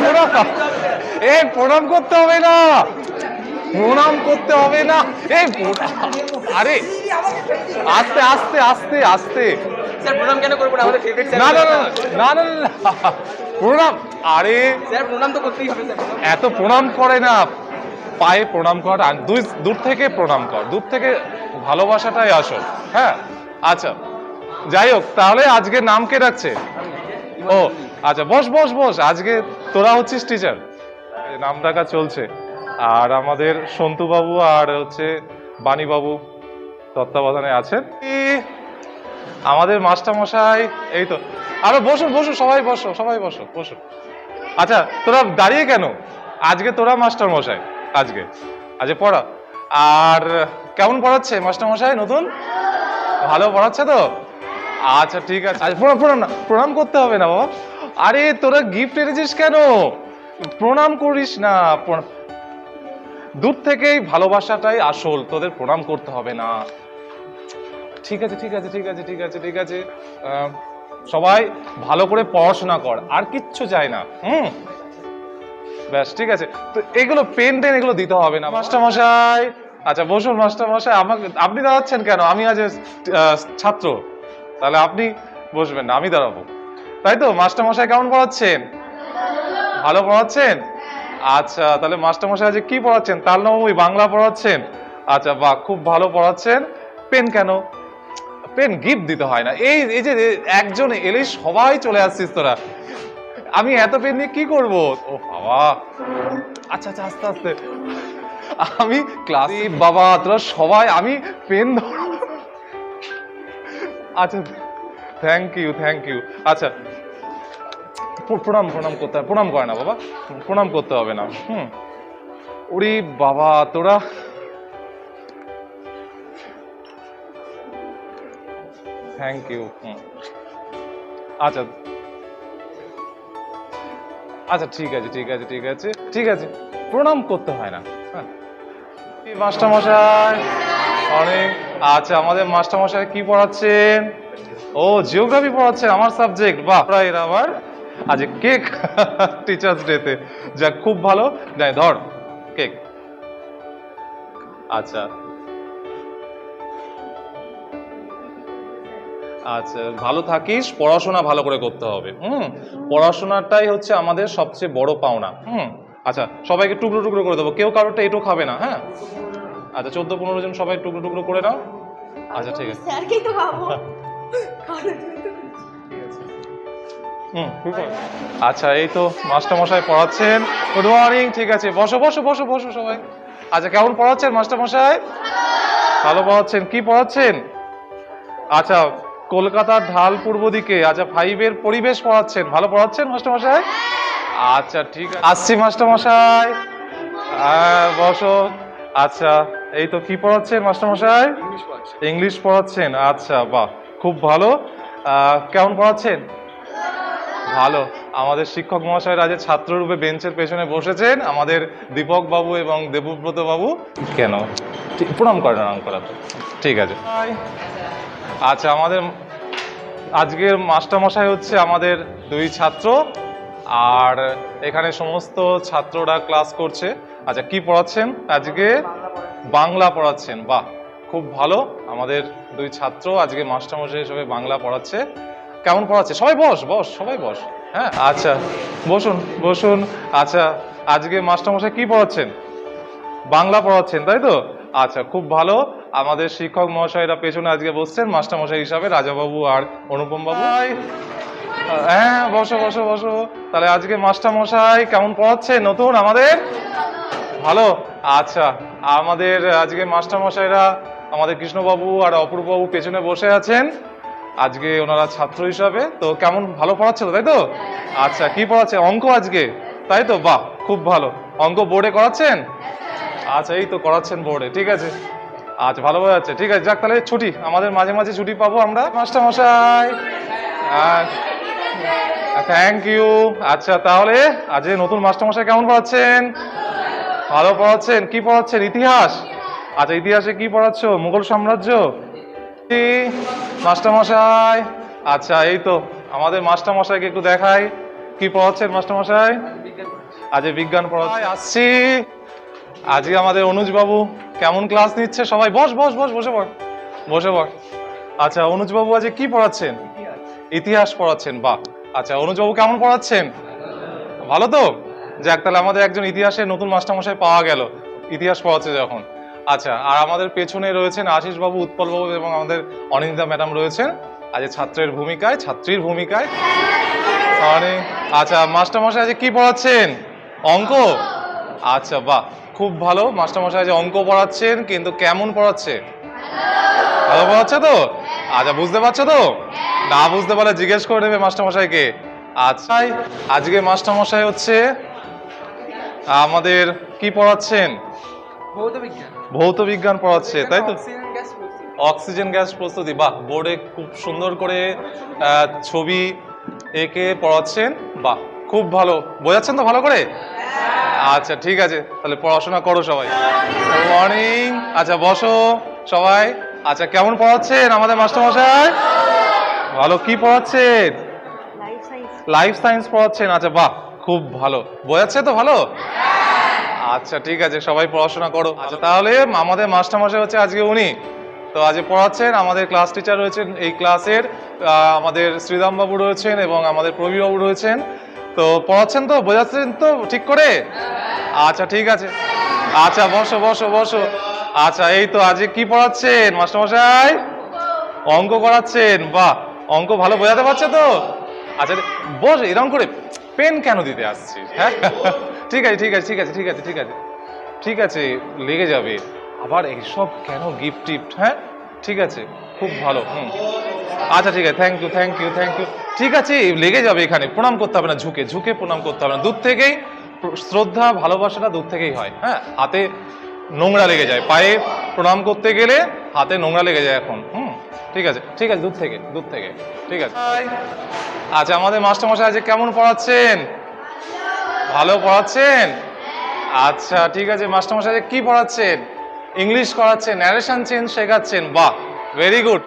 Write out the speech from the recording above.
প্রণাম এই প্রণাম করতে হবে না। প্রণাম করতে হবে না। এই আরে আস্তে আস্তে আস্তে আস্তে। স্যার প্রণাম কেন করব না? আমাদের ফেভারিট স্যার না না না না প্রণাম। আরে স্যার প্রণাম তো করতেই হবে স্যার। এত প্রণাম করে না। পায়ে প্রণাম কর আর দুই দূর থেকে প্রণাম কর। দূর থেকে ভালোবাসাটাই আসল। হ্যাঁ? আচ্ছা। যাই হোক তাহলে আজকে নাম কে রাখছে? ও আচ্ছা বস বস বস, আজকে তোরা হচ্ছিস টিচার নাম ডাকা চলছে। আর আমাদের সন্তু বাবু আর হচ্ছে বাণী বাবু তত্ত্বাবধানে আছেন। আমাদের মাস্টার মশাই এই তো। আরও বসুন বসুন সবাই বসো সবাই বসো বসো। আচ্ছা তোরা দাঁড়িয়ে কেন? আজকে তোরা মাস্টার মশাই আজকে। আজকে পড়া। আর কেমন পড়াচ্ছে মাস্টার মশাই নতুন? ভালো পড়াচ্ছে তো? আচ্ছা ঠিক আছে। আচ্ছা প্রণাম প্রণাম প্রণাম করতে হবে না, বাবা। আরে, তোরা গিফট এনেছিস কেন? প্রণাম করিস না দূর থেকেই ভালোবাসাটাই আসল, তোদের প্রণাম করতে হবে না। ঠিক আছে ঠিক আছে ঠিক আছে ঠিক আছে ঠিক আছে। সবাই ভালো করে পড়াশোনা কর, আর কিচ্ছু চাই না, হুম? ব্যাস, ঠিক আছে। তো এগুলো পেন টেন এগুলো দিতে হবে না। মাস্টার মশাই আচ্ছা বসুন মাস্টার মশাই আমাকে আপনি দাঁড়াচ্ছেন কেন? আমি আজ ছাত্র। তাহলে আপনি বসবেন না, আমি দাঁড়াবো। তাই তো? মাস্টার মশাই কেমন পড়াচ্ছেন? ভালো পড়াচ্ছেন? আচ্ছা তাহলে মাস্টার মশাই আজ কি পড়াচ্ছেন? তার নাম ওই বাংলা পড়াচ্ছেন? আচ্ছা বাহ খুব ভালো পড়াচ্ছেন। পেন কেন? পেন গিফট দিতে হয় না। এই এই যে একজন এলে সবাই চলে আসছিস তোরা। আমি এত পেন নিয়ে কি করব? ও বাবা। আচ্ছা আচ্ছা আস্তে আস্তে। আমি ক্লাসে বাবা তোরা সবাই আমি পেন ধর আচ্ছা থ্যাংক ইউ থ্যাংক ইউ আচ্ছা প্রণাম প্রণাম করতে হবে। প্রণাম করে না, বাবা। প্রণাম করতে হবে না। হুম। ওরে বাবা, তোরা থ্যাংক ইউ আচ্ছা। আচ্ছা ঠিক আছে ঠিক আছে ঠিক আছে ঠিক আছে। প্রণাম করতে হয় না। হ্যাঁ। এই মাস্টার মশাই অনেক। আচ্ছা আমাদের মাস্টার মশাই কি পড়াচ্ছেন? ও জিওগ্রাফি পড়াচ্ছেন, আমার সাবজেক্ট প্রায় এরা আবার আজ কেক টিচার্স ডেতে যাক, খুব ভালো। যাই, ধর, কেক। আচ্ছা। আচ্ছা ভালো থাকিস, পড়াশোনা ভালো করে করতে হবে। হুম? পড়াশোনাটাই হচ্ছে আমাদের সবচেয়ে বড় পাওনা। হুম? আচ্ছা সবাইকে টুকরো টুকরো করে দেবো। কেউ কারোরটা এটু খাবে না হ্যাঁ? আচ্ছা চোদ্দ পনেরো জন সবাই টুকরো টুকরো করে নাও। আচ্ছা ঠিক আছে। আচ্ছা এই তো মাস্টার মশাই পড়াচ্ছেন। গুড মর্নিং ঠিক আছে। বসো বসো বসো বসো সবাই। আচ্ছা কেমন পড়াচ্ছেন মাস্টার মশাই ভালো পড়াচ্ছেন। কি পড়াচ্ছেন? আচ্ছা কলকাতার ঢাল পূর্ব দিকে আচ্ছা ফাইভের পরিবেশ পড়াচ্ছেন। ভালো পড়াচ্ছেন মাস্টার মশাই আচ্ছা ঠিক আছে। আসছি মাস্টার মশাই হ্যাঁ বসো। আচ্ছা এই তো কি পড়াচ্ছেন মাস্টার মশাই ইংলিশ পড়াচ্ছেন। আচ্ছা বাহ খুব ভালো। কেমন পড়াচ্ছেন? ভালো। আমাদের শিক্ষক মহাশয় আজ ছাত্ররূপে বেঞ্চের পেছনে বসেছেন। আমাদের দীপক বাবু এবং দেবব্রত বাবু। কেন? প্রণাম করেন প্রণাম করা ঠিক আছে। আচ্ছা আমাদের আজকের মাস্টার মশাই হচ্ছে আমাদের দুই ছাত্র। আর এখানে সমস্ত ছাত্ররা ক্লাস করছে। আচ্ছা কি পড়াচ্ছেন আজকে? বাংলা পড়াচ্ছেন। বাহ, খুব ভালো। আমাদের দুই ছাত্র আজকে মাস্টারমশাই হিসেবে বাংলা পড়াচ্ছে। কেমন পড়াচ্ছে সবাই বস বস সবাই বস। হ্যাঁ আচ্ছা বসুন বসুন। আচ্ছা আজকে মাস্টারমশাই কি পড়াচ্ছেন? বাংলা পড়াচ্ছেন তাই তো? আচ্ছা খুব ভালো। আমাদের শিক্ষক মহাশয়রা পেছনে আজকে বসছেন মাস্টারমশাই হিসাবে রাজাবাবু আর অনুপম বাবু হ্যাঁ বসো বসো বসো। তাহলে আজকে মাস্টারমশাই কেমন পড়াচ্ছে নতুন আমাদের? ভালো। আচ্ছা আমাদের আজকে মাস্টারমশাইরা আমাদের কৃষ্ণবাবু আর অপূর্ববাবু পেছনে বসে আছেন। আজকে ওনারা ছাত্র হিসাবে, তো কেমন ভালো পড়াচ্ছিল, তাই তো? আচ্ছা কি পড়াচ্ছে? অঙ্ক আজকে? তাই তো? বাহ, খুব ভালো। অঙ্ক বোর্ডে করাচ্ছেন? আচ্ছা এই তো করাচ্ছেন বোর্ডে, ঠিক আছে। আচ্ছা ভালো বোঝা যাচ্ছে। ঠিক আছে, যাক, তাহলে ছুটি। আমাদের মাঝে মাঝে ছুটি পাবো আমরা। মাস্টারমশাই থ্যাংক ইউ আচ্ছা তাহলে আজ নতুন মাস্টারমশাই কেমন পড়াচ্ছেন? ভালো পড়াচ্ছেন। কি পড়াচ্ছেন? ইতিহাস। আচ্ছা ইতিহাসে কি পড়াচ্ছ? মুঘল সাম্রাজ্য? মাস্টারমশাই আচ্ছা এই তো আমাদের মাস্টারমশাইকে একটু দেখাই। কি পড়াচ্ছেন মাস্টারমশাই? আজ বিজ্ঞান পড়াচ্ছি আসছি। আজকে আমাদের অনুজ বাবু কেমন ক্লাস নিচ্ছে সবাই? বস বস বস বসে পড় বসে পড়। আচ্ছা অনুজ বাবু আজকে কি পড়াচ্ছেন? ইতিহাস। পড়াচ্ছেন বাহ। আচ্ছা অনুজ বাবু কেমন পড়াচ্ছেন? ভালো তো? যাক তাহলে আমাদের একজন ইতিহাসের নতুন মাস্টারমশাই পাওয়া গেল। ইতিহাস পড়াচ্ছে যখন। আচ্ছা আর আমাদের পেছনে রয়েছেন আশিস বাবু উৎপল বাবু এবং আমাদের অনিন্দিতা ম্যাডাম রয়েছেন। আজ ছাত্রের ভূমিকায়, ছাত্রীর ভূমিকায়। আচ্ছা মাস্টারমশাই আজকে কি পড়াচ্ছেন? অঙ্ক? আচ্ছা বাহ, খুব ভালো। মাস্টারমশাই আজ অঙ্ক পড়াচ্ছেন, কিন্তু কেমন পড়াচ্ছে? ভালো পড়াচ্ছে তো? আচ্ছা বুঝতে পারছ তো? না বুঝতে পারলে জিজ্ঞেস করে নেবে মাস্টারমশাইকে। আচ্ছা আজকে মাস্টারমশাই হচ্ছে আমাদের কি পড়াচ্ছেন? ভৌত বিজ্ঞান। পড়াচ্ছে তাই তো? অক্সিজেন গ্যাস প্রস্তুত। বাহ বোর্ডে খুব সুন্দর করে ছবি এঁকে পড়াচ্ছেন বাহ খুব ভালো। বোঝাচ্ছেন তো ভালো করে? আচ্ছা ঠিক আছে তাহলে পড়াশোনা করো সবাই। মর্নিং আচ্ছা বসো সবাই। আচ্ছা কেমন পড়াচ্ছেন আমাদের মাস্টারমশাই? ভালো কি পড়াচ্ছেন? লাইফ সায়েন্স লাইফ সায়েন্স পড়াচ্ছেন আচ্ছা বাহ খুব ভালো। বোঝাচ্ছে তো ভালো? আচ্ছা ঠিক আছে, সবাই পড়াশোনা করো। আচ্ছা তাহলে আমাদের মাস্টারমশাই হচ্ছে আজকে উনি। তো আজকে পড়াচ্ছেন, আমাদের ক্লাস টিচার রয়েছেন এই ক্লাসের আমাদের শ্রীরাম বাবু রয়েছেন এবং আমাদের প্রবীর বাবু রয়েছেন। তো পড়াচ্ছেন তো, বোঝাচ্ছেন তো ঠিক করে? আচ্ছা ঠিক আছে। আচ্ছা বসো বসো বসো। আচ্ছা এই তো আজকে কি পড়াচ্ছেন মাস্টারমশাই? অঙ্ক করাচ্ছেন, বাহ, অঙ্ক ভালো বোঝাতে পারছে তো? আচ্ছা বস, এরকম করে পেন কেন দিতে আসছিস হ্যাঁ? ঠিক আছে ঠিক আছে ঠিক আছে ঠিক আছে ঠিক আছে ঠিক আছে লেগে যাবে আবার এইসব কেন গিফট টিফট হ্যাঁ ঠিক আছে খুব ভালো হুম আচ্ছা ঠিক আছে thank you thank you thank you ঠিক আছে লেগে যাবে এখানে প্রণাম করতে হবে না ঝুঁকে ঝুঁকে প্রণাম করতে হবে না দূর থেকেই শ্রদ্ধা ভালোবাসাটা দূর থেকেই হয় হ্যাঁ হাতে নোংরা লেগে যায় পায়ে প্রণাম করতে গেলে হাতে নোংরা লেগে যায় এখন হুম ঠিক আছে ঠিক আছে দূর থেকে দূর থেকে ঠিক আছে আচ্ছা আমাদের মাস্টারমশাই আজকে কেমন পড়াচ্ছেন ভালো পড়াচ্ছেন? আচ্ছা ঠিক আছে, মাস্টারমশাই, কি পড়াচ্ছেন? ইংলিশ করাচ্ছেন ন্যারেশন চেঞ্জ শেখাচ্ছেন, বাহ ভেরি গুড